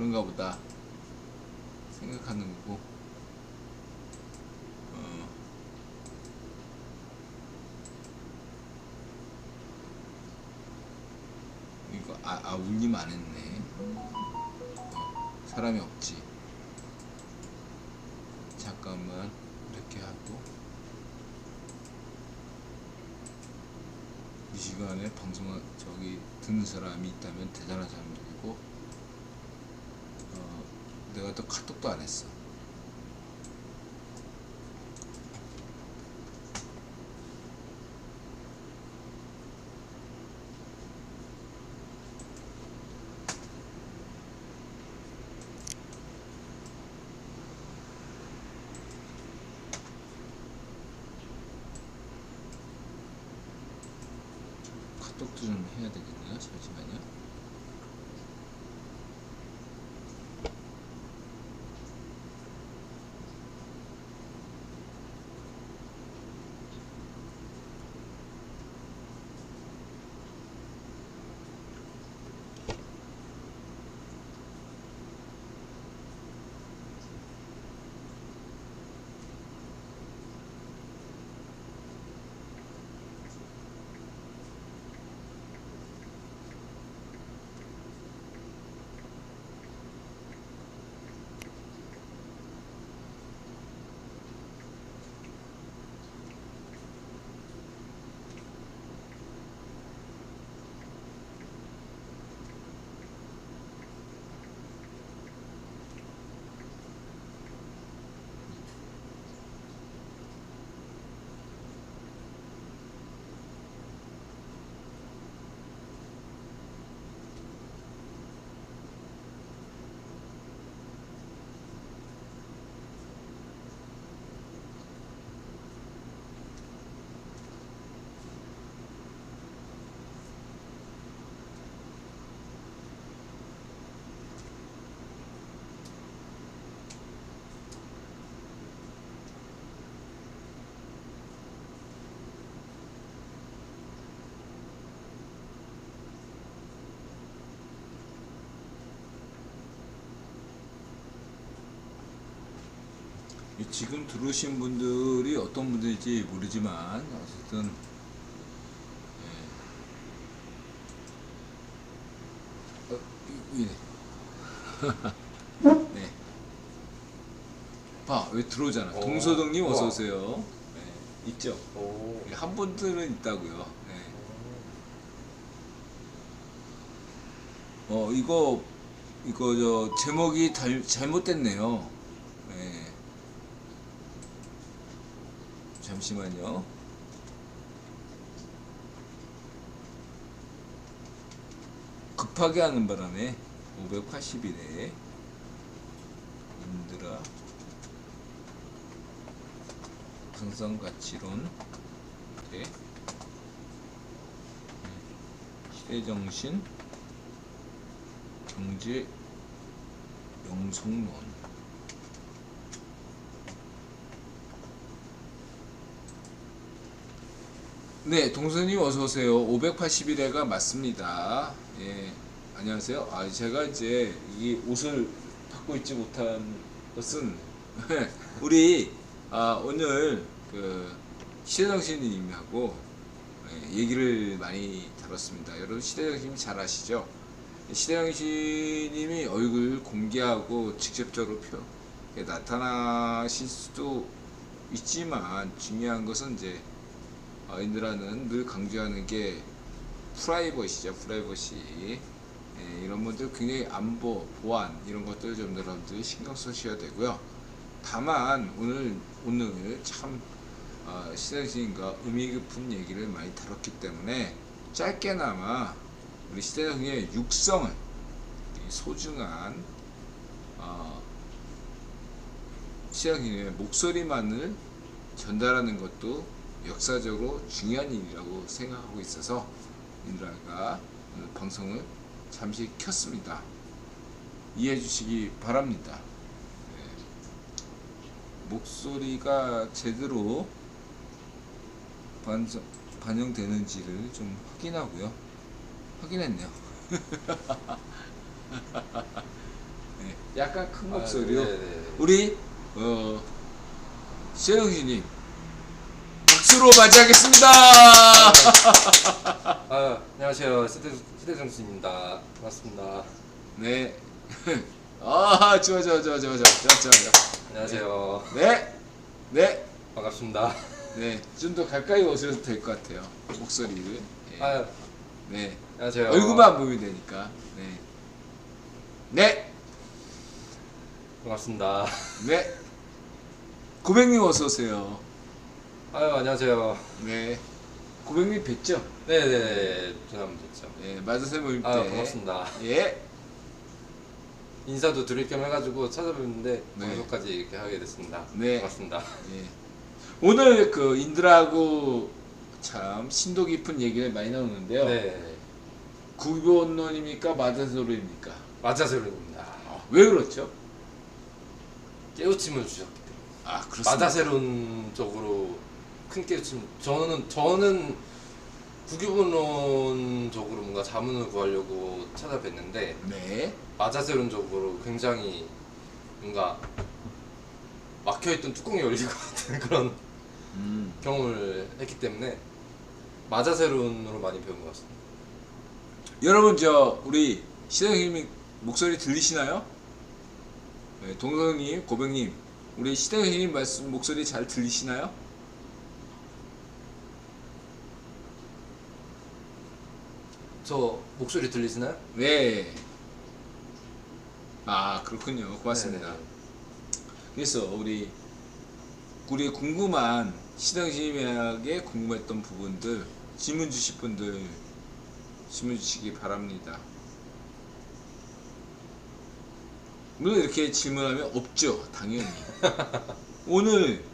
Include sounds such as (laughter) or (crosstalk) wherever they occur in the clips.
그런가 보다 생각하는 거고. 어. 이거 아, 아 울림 안 했네. 어, 사람이 없지. 잠깐만 이렇게 하고. 이 시간에 방송 저기 듣는 사람이 있다면 대단한 사람들이고. 어, 내가 또 카톡도 안 했어. 카톡도 좀 해야 되겠네요. 잠시만요. 지금 들어오신 분들이 어떤 분들인지 모르지만 어쨌든 예. 어, 이- 이래. (laughs) 네. 봐, 왜 들어오잖아. 오. 동서동님 어서. 오세요. 네, 있죠. 오. 한 분들은 있다고요. 네. 어 이거 이거 저 제목이 달, 잘못됐네요. 네. 잠시만요. 급하게 하는 바람에 580일에 인드라 강성가치론 네. 시대정신 경제 영성론 네 동선님 어서 오세요. 581회가 맞습니다. 예 안녕하세요. 아 제가 이제 이 옷을 받고 있지 못한 것은 (laughs) 우리 아 오늘 그 시대정신님하고 예, 얘기를 많이 다뤘습니다. 여러분 시대정신 잘 아시죠? 시대정신님이 얼굴 공개하고 직접적으로 표 예, 나타나실 수도 있지만 중요한 것은 이제 어, 인드라는 늘 강조하는 게 프라이버시죠 프라이버시. 예, 이런 분들 굉장히 안보 보안 이런 것들 좀 여러분들 신경 쓰셔야 되고요. 다만 오늘 오늘 참 어, 시대정신과 의미 깊은 얘기를 많이 다뤘기 때문에 짧게나마 우리 시대정신의 육성을 이 소중한 어, 시대정신의 목소리만을 전달하는 것도 역사적으로 중요한 일이라고 생각하고 있어서 인드라가 오늘 방송을 잠시 켰습니다. 이해해 주시기 바랍니다. 네. 목소리가 제대로 반성, 반영되는지를 좀 확인하고요. 확인했네요. (laughs) 약간 큰 아, 목소리로 네네. 우리 어 최영희님 박수로 맞이하겠습니다. 아, 안녕하세요. 시대 시대정수입니다. 반갑습니다. 네. (laughs) 아 좋아 좋아 좋아 좋아 좋아 좋아 좋아. 안녕하세요. 네. 네. 반갑습니다. 네. 좀 더 가까이 오셔도 될 것 같아요. 목소리를. 네. 아, 네. 안녕하세요. 얼굴만 보면 되니까. 네. 네. 반갑습니다. 네. 고백님 어서 오세요. 아유, 안녕하세요. 네. 고백님 뵀죠? 네네. 전화면 됐죠. 네. 마드세 모임 때. 아, 반갑습니다. 예. 인사도 드릴 겸 해가지고 찾아뵙는데 네. 방송까지 이렇게 하게 됐습니다. 네. 반갑습니다. 예. 오늘 그 인드라고 참 심도 깊은 얘기를 많이 나오는데요. 네. 구본론입니까 마드세로입니까? 마자세론입니다. 아, 왜 그렇죠? 깨우침을 주셨기 때문에. 아 그렇습니다. 마자세론적으로 큰 깨우침. 저는 저는 구규본론적으로 뭔가 자문을 구하려고 찾아뵀는데 네. 마자세론적으로 굉장히 뭔가 막혀있던 뚜껑이 열릴 것 같은 그런 음. 경험을 했기 때문에 마자세론으로 많이 배운 것 같습니다. 여러분 저 우리 시대형님 목소리 들리시나요? 네, 동성님, 고백님, 우리 시대형님 말씀 목소리 잘 들리시나요? 저 목소리 들리시나요? 네. 아 그렇군요. 고맙습니다. 네. 그래서 우리 우리 궁금한 시당심에게 궁금했던 부분들 질문 주실 분들 질문 주시기 바랍니다. 물론 이렇게 질문하면 없죠, 당연히. (laughs) 오늘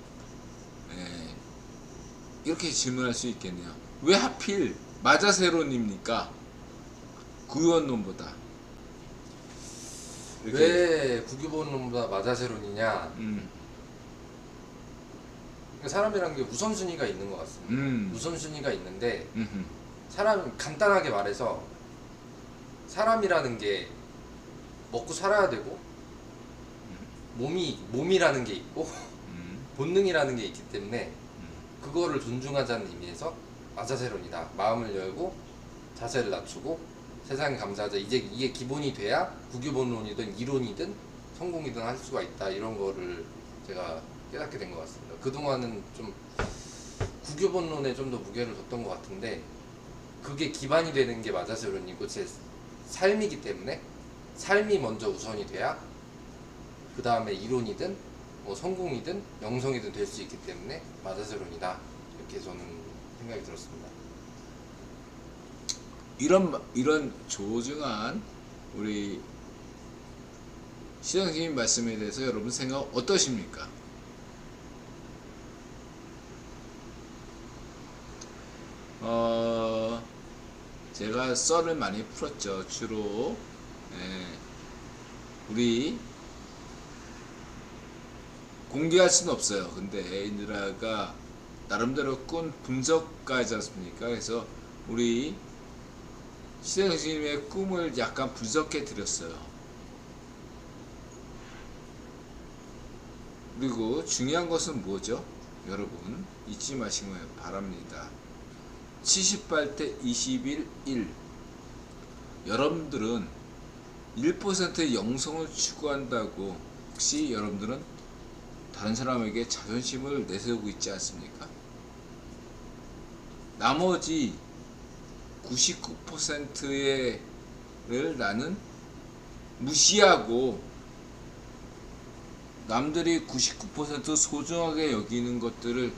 예, 이렇게 질문할 수 있겠네요. 왜 하필 마자세론입니까? 구원론보다. 이렇게, 왜 구규본론보다 마자세론이냐? 음, 그러니까 사람이란 게 우선순위가 있는 것 같습니다. 음, 우선순위가 있는데 음흠, 사람 간단하게 말해서 사람이라는 게 먹고 살아야 되고 몸이 몸이라는 게 있고 음, 본능이라는 게 있기 때문에 그거를 존중하자는 의미에서 마자세론이다. 마음을 열고 자세를 낮추고 세상에 감사하자. 이제 이게 기본이 돼야 구규본론이든 이론이든 성공이든 할 수가 있다. 이런 거를 제가 깨닫게 된 것 같습니다. 그동안은 좀 구규본론에 좀 더 무게를 뒀던 것 같은데 그게 기반이 되는 게 마자세론이고 제 삶이기 때문에 삶이 먼저 우선이 돼야 그 다음에 이론이든 뭐 성공이든 영성이든 될 수 있기 때문에 마자세론이다 이렇게 저는 생각이 들었습니다. 이런 마- 이런 조증한 우리 시장님 말씀에 대해서 여러분 생각 어떠십니까? 어 제가 썰을 많이 풀었죠 주로. 예, 우리 공개할 수는 없어요. 근데 인드라가 나름대로 꾼 분석가이지 않습니까? 그래서 우리 시대형님의 꿈을 약간 분석해 드렸어요. 그리고 중요한 것은 뭐죠? 여러분 잊지 마시기 바랍니다. 78대 21 1 여러분들은 1%의 영성을 추구한다고 혹시 여러분들은 다른 사람에게 자존심을 내세우고 있지 않습니까? 나머지 99%를 나는 무시하고 남들이 99% 소중하게 여기는 것들을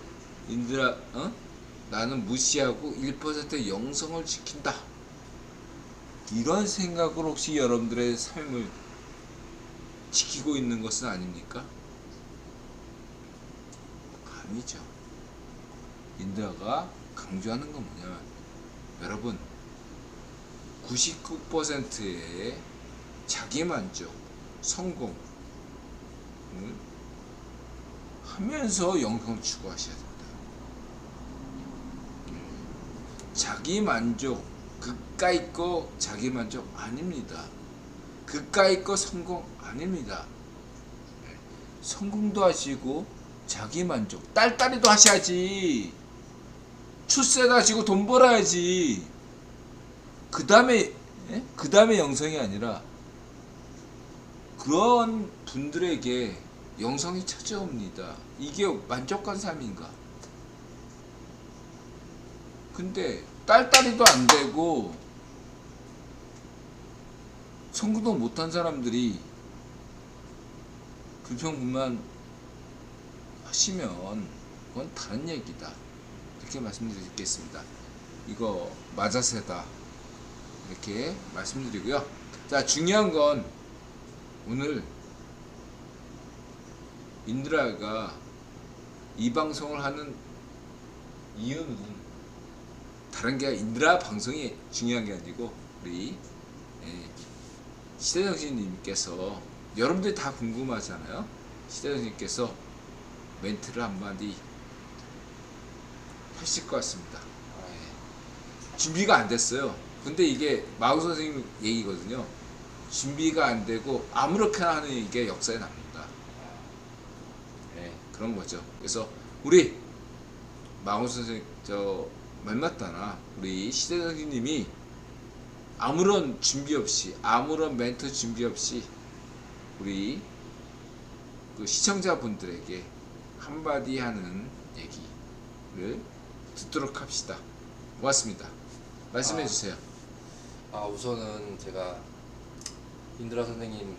인드라 어? 나는 무시하고 1%의 영성을 지킨다. 이런 생각으로 혹시 여러분들의 삶을 지키고 있는 것은 아닙니까? 아니죠. 인드라가 강조하는 건 뭐냐면 여러분 99%의 자기 만족, 성공 을 하면서 영성 추구하셔야 된다. 자기 만족 그까 있고 자기 만족 아닙니다. 그까이 거 성공 아닙니다. 예. 성공도 하시고 자기 만족 딸딸이도 하셔야지. 출세도 하시고 돈 벌어야지. 그 다음에 그 다음에 영성이 아니라 그런 분들에게 영성이 찾아옵니다. 이게 만족한 삶인가? 근데 딸딸이도 안 되고 성공도 못한 사람들이 불평불만 하시면 그건 다른 얘기다. 이렇게 말씀드리겠습니다. 이거 맞아세다. 이렇게 말씀드리고요. 자, 중요한 건 오늘 인드라가 이 방송을 하는 이유는 다른 게 인드라 방송이 중요한 게 아니고 우리 예, 시대정신님께서 여러분들이 다 궁금하잖아요. 시대정신님께서 멘트를 한마디 하실 것 같습니다. 예. 준비가 안 됐어요. 근데 이게 마우 선생님 얘기거든요. 준비가 안 되고 아무렇게나 하는 이게 역사에 남는다. 예, 그런 거죠. 그래서 우리 마우 선생님 저 말맞다나 우리 시대 선생님이 아무런 준비 없이 아무런 멘트 준비 없이 우리 그 시청자분들에게 한마디 하는 얘기를 듣도록 합시다. 고맙습니다. 말씀해 아. 주세요. 아 우선은 제가 인드라 선생님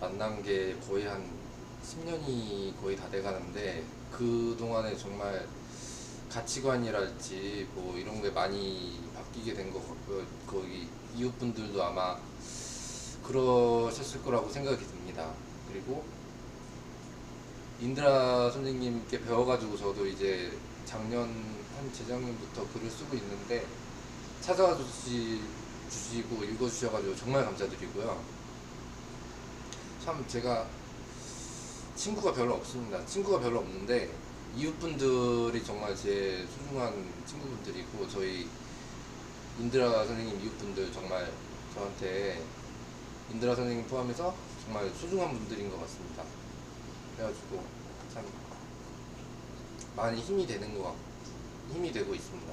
만난 게 거의 한 10년이 거의 다 돼가는데 그 동안에 정말 가치관이랄지 뭐 이런 게 많이 바뀌게 된 것 같고요. 거기 이웃분들도 아마 그러셨을 거라고 생각이 듭니다. 그리고 인드라 선생님께 배워가지고 저도 이제 작년 한 재작년부터 글을 쓰고 있는데 찾아와 주시, 주시고 읽어주셔가지고 정말 감사드리고요. 참 제가 친구가 별로 없습니다. 친구가 별로 없는데 이웃분들이 정말 제 소중한 친구분들이고 저희 인드라 선생님 이웃분들 정말 저한테 인드라 선생님 포함해서 정말 소중한 분들인 것 같습니다. 그래가지고 참 많이 힘이 되는 것 같고 힘이 되고 있습니다.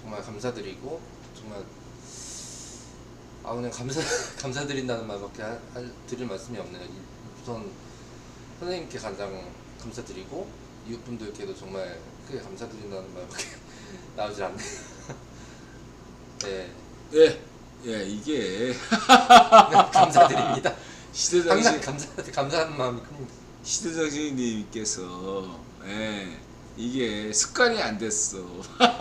정말 감사드리고 정말 아 그냥 감사 (laughs) 감사드린다는 말밖에 할, 할- 드릴 말씀이 없네요. 이- 우선 선생님께 가장 감사드리고 이웃분들께도 정말 크게 감사드린다는 말밖에 (laughs) 나오질 않네요. (laughs) 네 예, 예, 이게 감사드립니다. 항상 시대정신 감사 감사하는 마음이 큽니다. 시대정신님께서 예, 이게 습관이 안 됐어.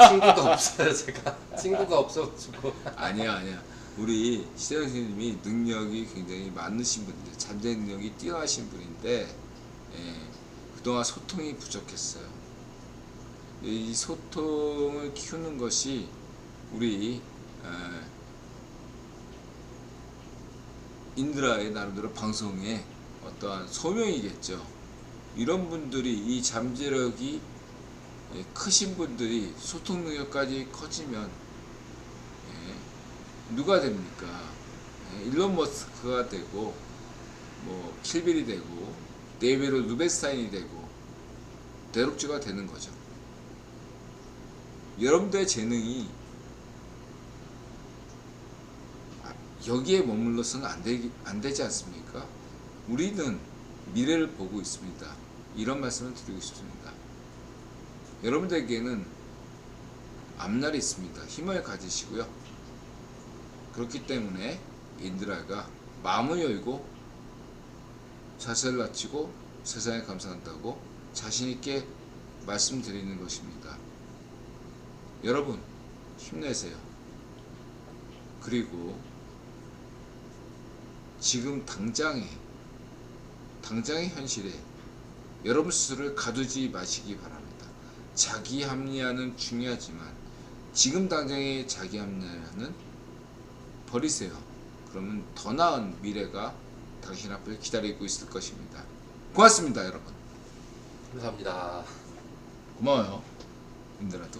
친구가 없어요 제가 친구가 없어가지고 아니야, 아니야. 우리 시대정신님이 능력이 굉장히 많으신 분인데 잠재 능력이 뛰어나신 분인데 예, 그동안 소통이 부족했어요. 이 소통을 키우는 것이 우리 에, 인드라의 나름대로 방송의 어떠한 소명이겠죠. 이런 분들이 이 잠재력이 예, 크신 분들이 소통 능력까지 커지면 예, 누가 됩니까? 예, 일론 머스크가 되고 뭐 킬빌이 되고 네이베로 루베스타인이 되고 대륙주가 되는 거죠. 여러분들의 재능이 아, 여기에 머물러서는 안, 되기, 안 되지 않습니까? 우리는 미래를 보고 있습니다. 이런 말씀을 드리고 싶습니다. 여러분들에게는 앞날이 있습니다. 힘을 가지시고요. 그렇기 때문에 인드라가 마음을 열고 자세를 낮추고 세상에 감사한다고 자신있게 말씀드리는 것입니다. 여러분, 힘내세요. 그리고 지금 당장에, 당장의 현실에 여러분 스스로를 가두지 마시기 바랍니다. 자기 합리화는 중요하지만 지금 당장의 자기 합리화는 버리세요. 그러면 더 나은 미래가 당신 앞에 기다리고 있을 것입니다. 고맙습니다, 여러분. 감사합니다. 고마워요. 힘들어도.